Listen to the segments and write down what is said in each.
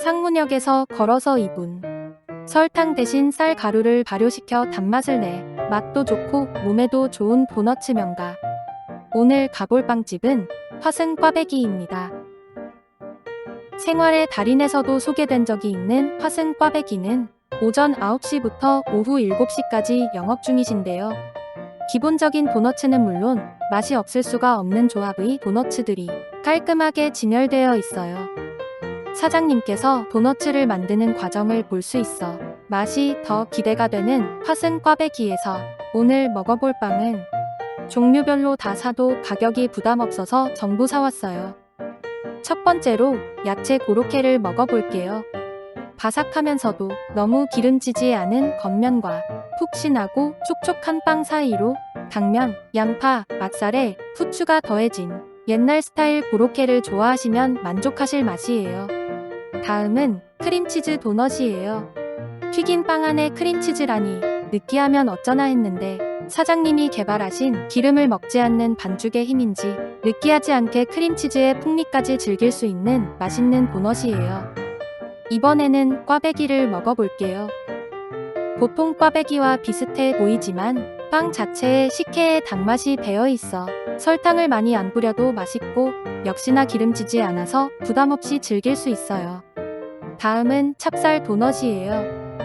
상문역에서 걸어서 2분. 설탕 대신 쌀 가루를 발효시켜 단맛을 내 맛도 좋고 몸에도 좋은 도너츠 명가. 오늘 가볼 빵집은 화승 꽈배기입니다. 생활의 달인에서도 소개된 적이 있는 화승 꽈배기는 오전 9시부터 오후 7시까지 영업 중이신데요. 기본적인 도너츠는 물론 맛이 없을 수가 없는 조합의 도너츠들이 깔끔하게 진열되어 있어요. 사장님께서 도너츠를 만드는 과정을 볼 수 있어 맛이 더 기대가 되는 화승 꽈배기에서 오늘 먹어볼 빵은 종류별로 다 사도 가격이 부담 없어서 전부 사왔어요. 첫 번째로 야채 고로케를 먹어볼게요. 바삭하면서도 너무 기름지지 않은 겉면과 푹신하고 촉촉한 빵 사이로 당면, 양파, 맛살에 후추가 더해진 옛날 스타일 고로케를 좋아하시면 만족하실 맛이에요. 다음은 크림치즈 도넛이에요. 튀긴 빵 안에 크림치즈라니 느끼하면 어쩌나 했는데 사장님이 개발하신 기름을 먹지 않는 반죽의 힘인지 느끼하지 않게 크림치즈의 풍미까지 즐길 수 있는 맛있는 도넛이에요. 이번에는 꽈배기를 먹어볼게요. 보통 꽈배기와 비슷해 보이지만 빵 자체에 식혜의 단맛이 배어 있어 설탕을 많이 안 뿌려도 맛있고 역시나 기름지지 않아서 부담 없이 즐길 수 있어요. 다음은 찹쌀 도넛이에요.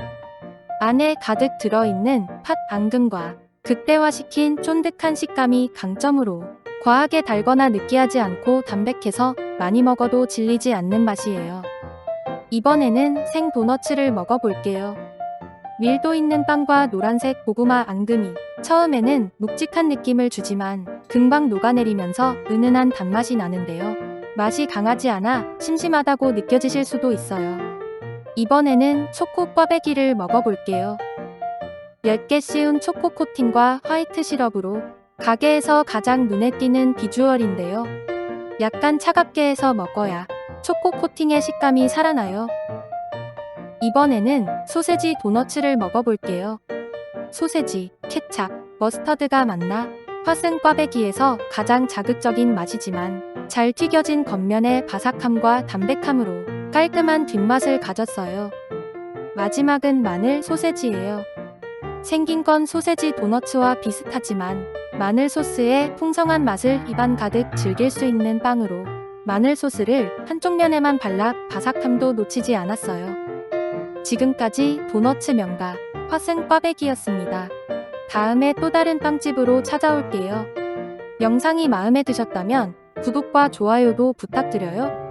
안에 가득 들어있는 팥 앙금과 극대화시킨 쫀득한 식감이 강점으로 과하게 달거나 느끼하지 않고 담백해서 많이 먹어도 질리지 않는 맛이에요. 이번에는 생 도너츠를 먹어볼게요. 밀도 있는 빵과 노란색 고구마 앙금이 처음에는 묵직한 느낌을 주지만 금방 녹아내리면서 은은한 단맛이 나는데요. 맛이 강하지 않아 심심하다고 느껴지실 수도 있어요. 이번에는 초코 꽈배기를 먹어볼게요. 얇게 씌운 초코 코팅과 화이트 시럽으로 가게에서 가장 눈에 띄는 비주얼인데요. 약간 차갑게 해서 먹어야 초코 코팅의 식감이 살아나요. 이번에는 소세지 도너츠를 먹어볼게요. 소세지, 케찹, 머스터드가 만나 화승 꽈배기에서 가장 자극적인 맛이지만 잘 튀겨진 겉면의 바삭함과 담백함으로 깔끔한 뒷맛을 가졌어요. 마지막은 마늘 소세지예요. 생긴 건 소세지 도너츠와 비슷하지만 마늘 소스의 풍성한 맛을 입안 가득 즐길 수 있는 빵으로 마늘 소스를 한쪽 면에만 발라 바삭함도 놓치지 않았어요. 지금까지 도너츠 명가 화승 꽈배기였습니다. 다음에 또 다른 빵집으로 찾아올게요. 영상이 마음에 드셨다면 구독과 좋아요도 부탁드려요.